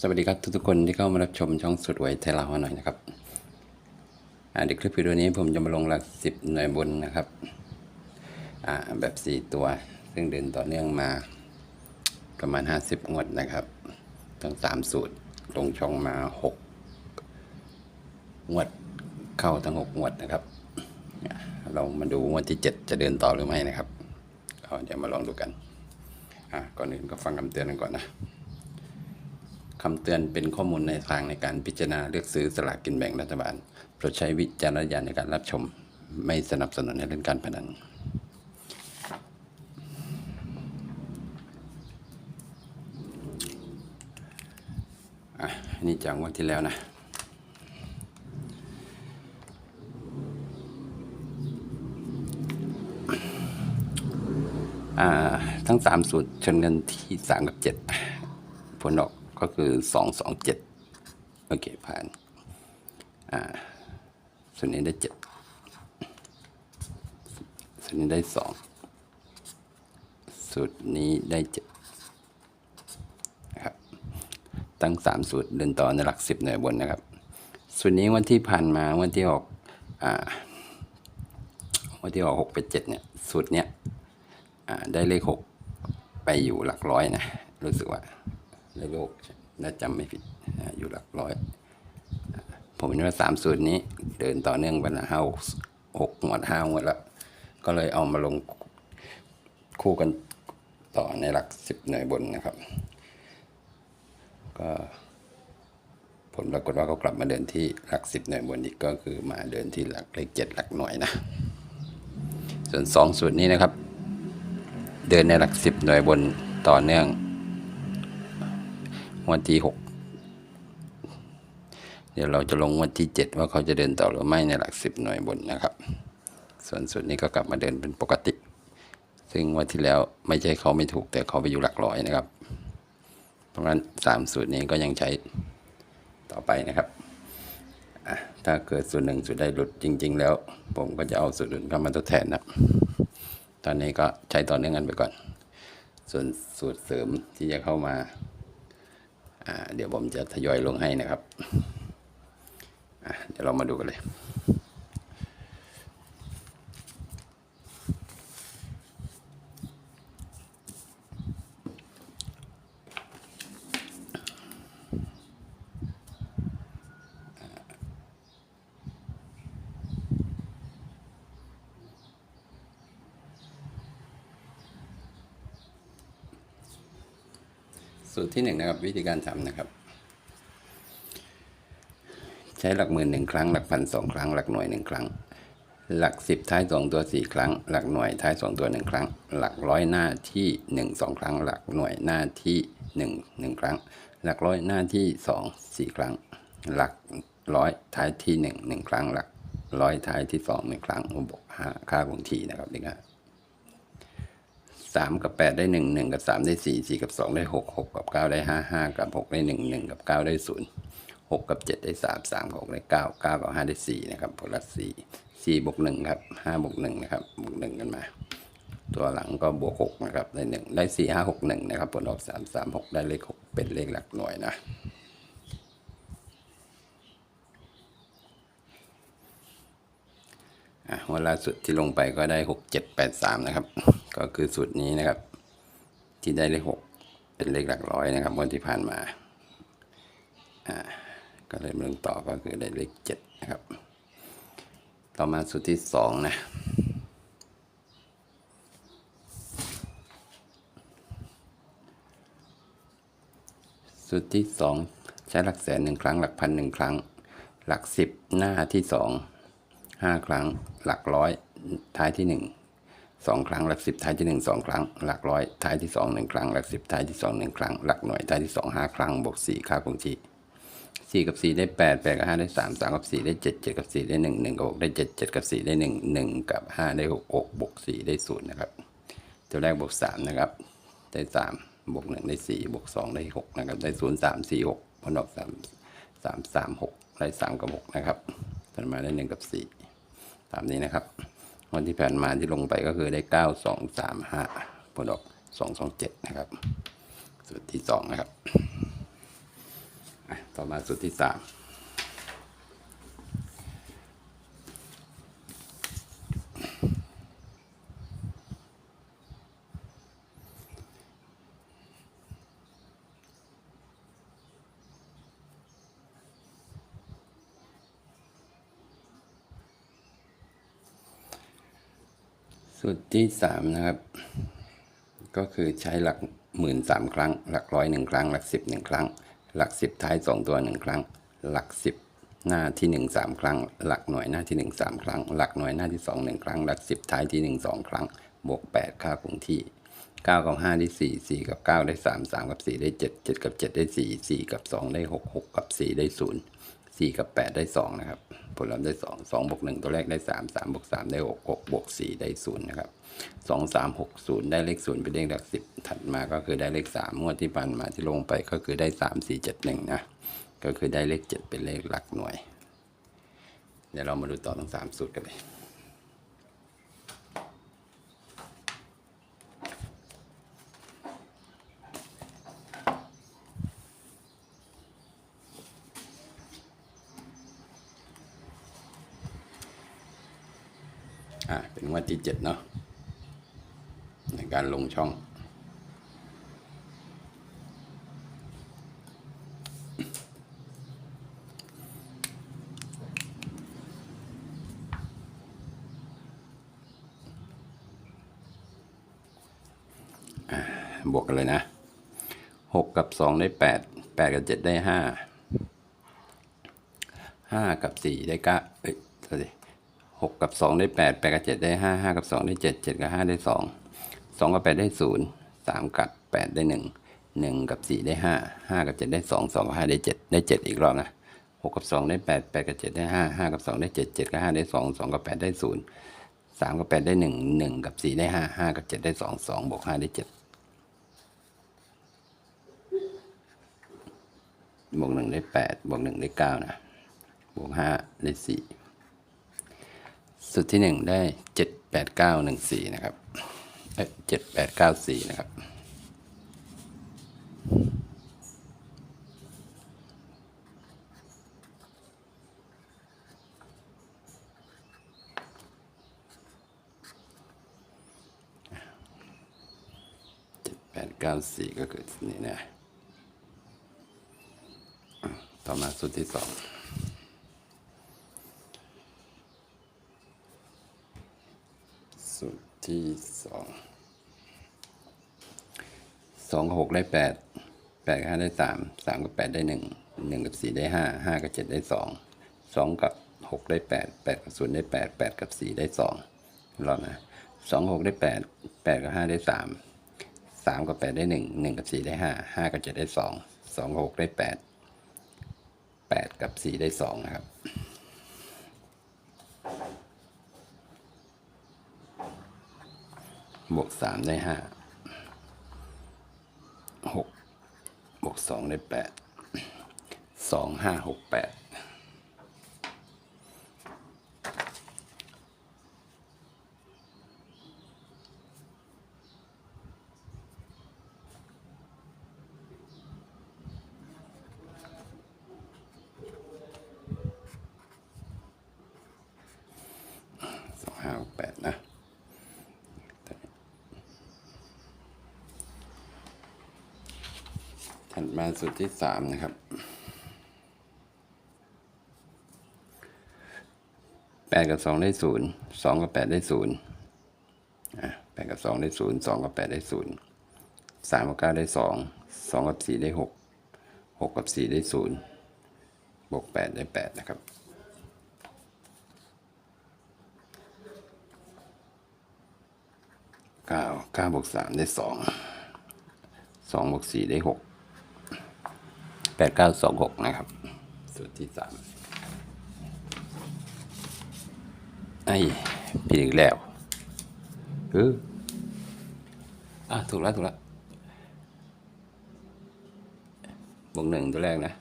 สวัสดีครับทุกๆคนที่เข้ามารับชมช่องสุดไวยไทยลาวหน่อยนะครับอ่าในคลิปวิดีโอนี้ผมจะมาลงหลักสิบหน่วยบนนะครับอ่าแบบสี่ตัว ซึ่งเดินต่อเนื่องมาประมาณ 50 งวดนะครับ ทั้งสามสูตรลงช่องมา 6 งวดเข้าทั้ง 6 งวดนะครับ เรามาดูงวดที่ 7 จะเดินต่อหรือไม่นะครับเอาเดี๋ยวมาลองดูกันอ่าก่อนอื่นก็ฟังคำเตือนกันก่อนนะ คำเตือนเป็นข้อมูลในทางในการพิจารณาเลือกซื้อสลากกินแบ่งรัฐบาลโปรดใช้วิจารณญาณในการรับชม ไม่สนับสนุนให้เล่นการพนันอะนี่จากงวันที่แล้วนะอ่าทั้งสามสูตรชนกันที่สามกับเจ็ดผลออก ก็คือสองสองเจ็ดโอเคผ่าน อ่าส่วนนี้ได้เจ็ดส่วนนี้ได้สองสูตรนี้ได้เจ็ดนะครับ ตั้งสามสูตรเดินต่อในหลักสิบหน่วยบนนะครับส่วนนี้วันที่ผ่านมาวันที่ออกอ่าวันที่ออกหกเป็นเจ็ดเนี่ยสูตรเนี้ยอ่าได้เลขหกไปอยู่หลักร้อยนะ รู้สึกว่า นโลกน่าจำไม่ผิดอยู่หลักร้อย ผมเห็นว่าสามสูตรนี้เดินต่อเนื่องไปละห้าหกหกหมวดห้าหมวดแล้ว ก็เลยเอามาลงคู่กันต่อในหลักสิบหน่วยบนนะครับ ก็ผลปรากฏว่าเขากลับมาเดินที่หลักสิบหน่วยบนอีกก็คือมาเดินที่หลักเลขเจ็ดหลักหน่วยนะ ส่วนสองสูตรนี้นะครับ เดินในหลักสิบหน่วยบนต่อเนื่อง วันที่หกเดี๋ยวเราจะลงวันที่เจ็ดว่าเขาจะเดินต่อหรือไม่ในหลักสิบหน่วยบนนะครับ ส่วนสุดนี้ก็กลับมาเดินเป็นปกติ ซึ่งวันที่แล้วไม่ใช่เขาไม่ถูกแต่เขาไปอยู่หลักร้อยนะครับ เพราะฉะนั้นสามสูตรนี้ก็ยังใช้ต่อไปนะครับถ้าเกิดสูตรหนึ่งสูตรใดหลุดจริง ๆ แล้ว ผมก็จะเอาสูตรอื่นเข้ามาทดแทนนะตอนนี้ก็ใช้ต่อเนื่องกันไปก่อน ส่วนสูตรเสริมที่จะเข้ามา เดี๋ยวผมจะทยอยลงให้นะครับ เดี๋ยวเรามาดูกันเลย สูตรที่หนึ่งนะครับ วิธีการทำนะครับ ใช้หลักหมื่นหนึ่งครั้ง หลักพันสองครั้ง หลักหน่วยหนึ่งครั้ง หลักสิบท้ายสองตัวสี่ครั้ง หลักหน่วยท้ายสองตัวหนึ่งครั้ง หลักร้อยหน้าที่หนึ่งสองครั้ง หลักหน่วยหน้าที่หนึ่งหนึ่งครั้ง หลักร้อยหน้าที่สองสี่ครั้ง หลักร้อยท้ายที่หนึ่งหนึ่งครั้ง หลักร้อยท้ายที่สองหนึ่งครั้งบวกห้าค่าคงที่นะครับนี่ครับ สามกับแปดได้หนึ่งหนึ่งกับสามได้สี่สี่กับสองได้หกหกกับเก้าได้ห้าห้ากับหกได้หนึ่งหนึ่งกับเก้าได้ศูนย์หกกับเจ็ดได้สามสามกับหกได้เก้าเก้ากับห้าได้สี่นะครับผลลัพธ์สี่สี่บวกหนึ่งครับห้าบวกหนึ่งนะครับบวกหนึ่งกันมา ตัวหลังก็บวกหกนะครับได้หนึ่งได้สี่ห้าหกหนึ่งนะครับผลออกสามสามหกได้เลขหกเป็นเลขหลักหน่วยนะอะวันล่าสุดที่ลงไปก็ได้หกเจ็ดแปดสามนะครับ ก็คือสูตรนี้นะครับ ที่ได้เลขหกเป็นเลขหลักร้อยนะครับวันที่ผ่านมาอ่าก็เลยเรื่องต่อก็คือได้เลขเจ็ดนะครับ ต่อมาสูตรที่สองนะสูตรที่สองใช้หลักแสนหนึ่งครั้ง หลักพันหนึ่งครั้ง หลักสิบหน้าที่สองห้าครั้ง หลักร้อยท้ายที่ห สองครั้งหลักสิบท้ายที่หนึ่งสองครั้ง หลักร้อยท้ายที่สองหนึ่งครั้ง หลักสิบท้ายที่สองหนึ่งครั้ง หลักหน่วยท้ายที่สองห้าครั้งบวกสี่ค่าคงที่สี่กับสี่ได้แปดแปดกับห้าได้สามสามกับสี่ได้เจ็ดเจ็ดกับสี่ได้หนึ่งหนึ่งกับหกได้เจ็ดเจ็ดกับสี่ได้หนึ่งหนึ่งกับห้าได้หกหกบวกสี่ได้ศูนย์นะครับ ตัวแรกบวกสามนะครับ ได้สามบวกหนึ่งได้สี่บวกสองได้หกนะครับ ได้ศูนย์สามสี่หกพอนออกสามสามสามหกได้สามกับหกนะครับถัดมาได้หนึ่งกับสี่ตามนี้นะครับ วันที่ผ่านมาที่ลงไปก็คือได้ 9235 ผลออก 227 นะครับสุดที่ 2 นะครับ ต่อมาสุดที่ 3 สูตรที่สามนะครับ ก็คือใช้หลักหมื่นสามครั้ง หลักร้อยหนึ่งครั้ง หลักสิบหนึ่งครั้ง หลักสิบท้ายสองตัวหนึ่งครั้ง หลักสิบหน้าที่หนึ่งสามครั้ง หลักหน่วยหน้าที่หนึ่งสามครั้ง หลักหน่วยหน้าที่สองหนึ่งครั้ง หลักสิบท้ายที่หนึ่งสองครั้ง บวกแปดค่าคงที่เก้ากับห้าได้สี่สี่กับเก้าได้สามสามกับสี่ได้เจ็ดเจ็ดกับเจ็ดได้สี่สี่กับสองได้หกหกกับสี่ได้ศูนย์สี่กับแปดได้สองนะครับ ผลลัพธ์ได้สองสองบวกหนึ่งตัวแรกได้สามสามบวกสามได้หกหกบวกสี่ได้ศูนย์นะครับสองสามหกศูนย์ได้เลขศูนย์เป็นเลขหลักสิบถัดมาก็คือได้เลขสามงวดที่ผ่านมาที่ลงไปก็คือได้สามสี่เจ็ดหนึ่งนะก็คือได้เลขเจ็ดเป็นเลขหลักหน่วย เดี๋ยวเรามาดูต่อทั้งสามสูตรกันเลย อ่าเป็นงวดที่เจ็ดเนาะในการลงช่องบวกกันเลยนะหกกับสองได้แปดแปดกับเจ็ดได้ห้าห้ากับสี่ได้เก้าเอ้ยสวัสดี 6 กับ 2 ได้ 8 8 กับ 7 ได้ 5 5 กับ 2 ได้ 7 7 กับ 5 ได้ 2 2 กับ 8 ได้ 0 3 กับ 8 ได้ 1 1 กับ 4 ได้ 5 5 กับ 7 ได้ 2 2 กับ 5 ได้ 7 ได้ 7 อีกรอบนะ6 กับ 2 ได้ 8 8 กับ 7 ได้ 5 5 กับ 2 ได้ 7 7 กับ 5 ได้ 2 2 กับ 8 ได้ 0 3 กับ 8 ได้ 1 1 กับ 4 ได้ 5 5 กับ 7 ได้ 2 2บวก5ได้ 7บวก1ได้8บวก1ได้9นะบวก5ได้4 สุดที่หนึ่งได้เจ็ดแปดเก้าหนึ่งสี่นะครับเจ็ดแปดเก้าสี่นะครับเจ็ดแปดเก้าสี่ก็คือนี่นะ ต่อมาสูตรที่สองสูตร ที่สองสองกับหกได้แปดแปดกับห้าได้สามสามกับแปดได้หนึ่งหนึ่งกับสี่ได้ห้าห้ากับเจ็ดได้สองสองกับหกได้แปดแปดกับศูนย์ได้แปดแปดกับสี่ได้สองรอนะสองหกได้แปดแปดกับห้าได้สามสามกับแปดได้หนึ่งหนึ่งกับสี่ได้ห้าห้ากับเจ็ดได้สองสองกับหกได้แปดแปดกับสี่ได้สองนะครับ วกสามได้ห้าหกบวกสองได้แปดสองห้าหกแปด สองห้าหกแปดนะ ถัดมาสูตรที่สามนะครับแปดกับสองได้ศูนย์สองกับแปดได้ศูนย์อะแปดกับสองได้ศูนย์สองกับแปดได้ศูนย์สามกับเก้าได้สองสองกับสี่ได้หกหกกับสี่ได้ศูนย์บวกแปดได้แปดนะครับเก้าเก้าบวกสามได้สองสองบวกสี่ได้หก แปดเก้าสองหกนะครับ สูตรที่สามไอ้ผิดอีกแล้วเอออะถูกแล้วถูกแล้วบวกหนึ่งตัวแรกนะ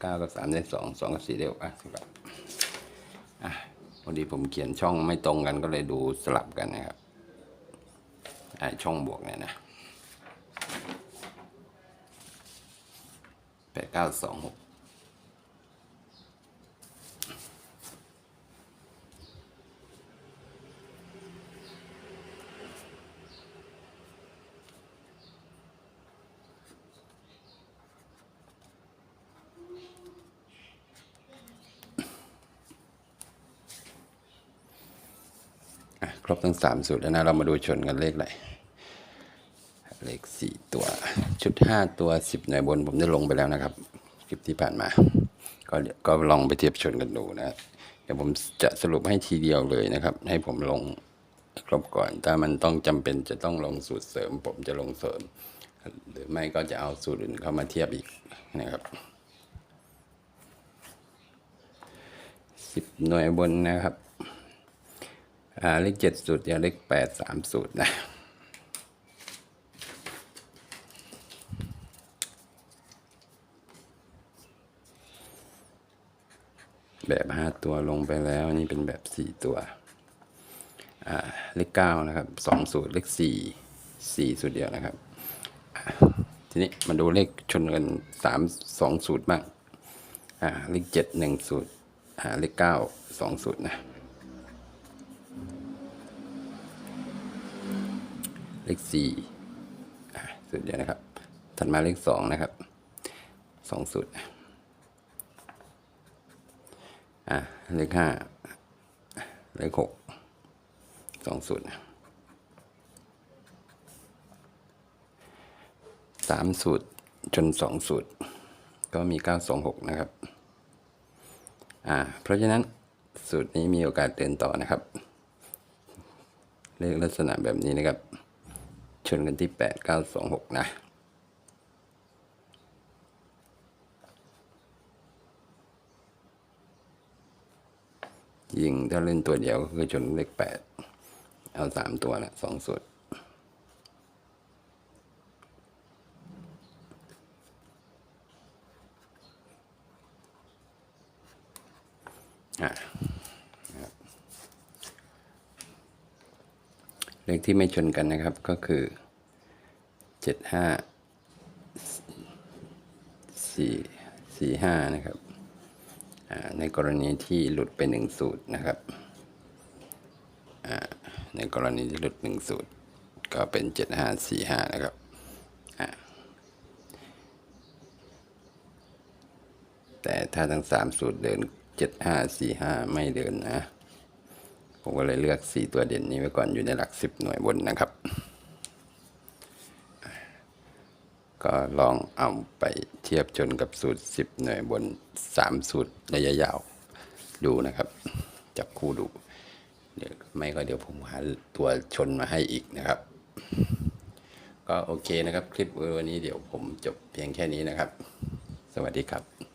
เก้ากับสามได้สองสองกับสี่ได้หกอะถูกแล้วอะพอดีผมเขียนช่องไม่ตรงกันก็เลยดูสลับกันนะครับไอ้ช่องบวกเนี่ยนะ แปดเก้าสองหกอะครบทั้งสามสูตรแล้วนะ เรามาดูชนกันเลขอะไร เลขสี่ตัว ชุดห้าตัวสิบหน่วยบนผมได้ลงไปแล้วนะครับ คลิปที่ผ่านมา ก็ก็ลองไปเทียบชนกันดูนะเดี๋ยวผมจะสรุปให้ทีเดียวเลยนะครับ ให้ผมลงครบก่อนถ้ามันต้องจำเป็นจะต้องลงสูตรเสริม ผมจะลงเสริม หรือไม่ก็จะเอาสูตรอื่นเข้ามาเทียบอีกนะครับสิบหน่วยบนนะครับ อ่า เลขเจ็ดสูตรเดียวเลขแปดสามสูตรนะ ตัวลงไปแล้วนี่เป็นแบบสี่ตัวเลขเก้านะครับสองสูตรเลขสี่สี่สูตรเดียวนะครับ ทีนี้มาดูเลขชนกันสามสองสูตรบ้างเลขเจ็ดหนึ่งสูตรเลขเก้าสองสูตรนะเลขสี่สูตรเดียวนะครับ ถัดมาเลขสองนะครับสองสูตร อะเลขห้าเลขหกสองสูตรสามสูตรจนสองสูตร ก็มีเก้าสองหกนะครับอ่าเพราะฉะนั้นสูตรนี้มีโอกาสเดินต่อนะครับเลขลักษณะแบบนี้นะครับ ชนกันที่แปดเก้าสองหกนะ ยิงถ้าเล่นตัวเดียวก็คือชนเลขแปดเอาสามตัวละสองสุดเลขที่ไม่ชนกันนะครับก็คือเจ็ดห้าสี่สี่ห้านะครับ ในกรณีที่หลุดไปหนึ่งสูตรนะครับ ในกรณีที่หลุดหนึ่งสูตร ก็เป็นเจ็ดห้าสี่ห้านะครับแต่ถ้าทั้งสามสูตรเดินเจ็ดห้าสี่ห้าไม่เดินนะ ผมก็เลยเลือกสี่ตัวเด่นนี้ไว้ก่อนอยู่ในหลักสิบหน่วยบนนะครับ ก็ลองเอาไปเทียบชนกับสูตร 10 หน่วยบน 3 สูตรระยะยาวดูนะครับ จับคู่ดูเดี๋ยวไม่ก็เดี๋ยวผมหาตัวชนมาให้อีกนะครับ ก็โอเคนะครับ คลิปวันนี้เดี๋ยวผมจบเพียงแค่นี้นะครับ สวัสดีครับ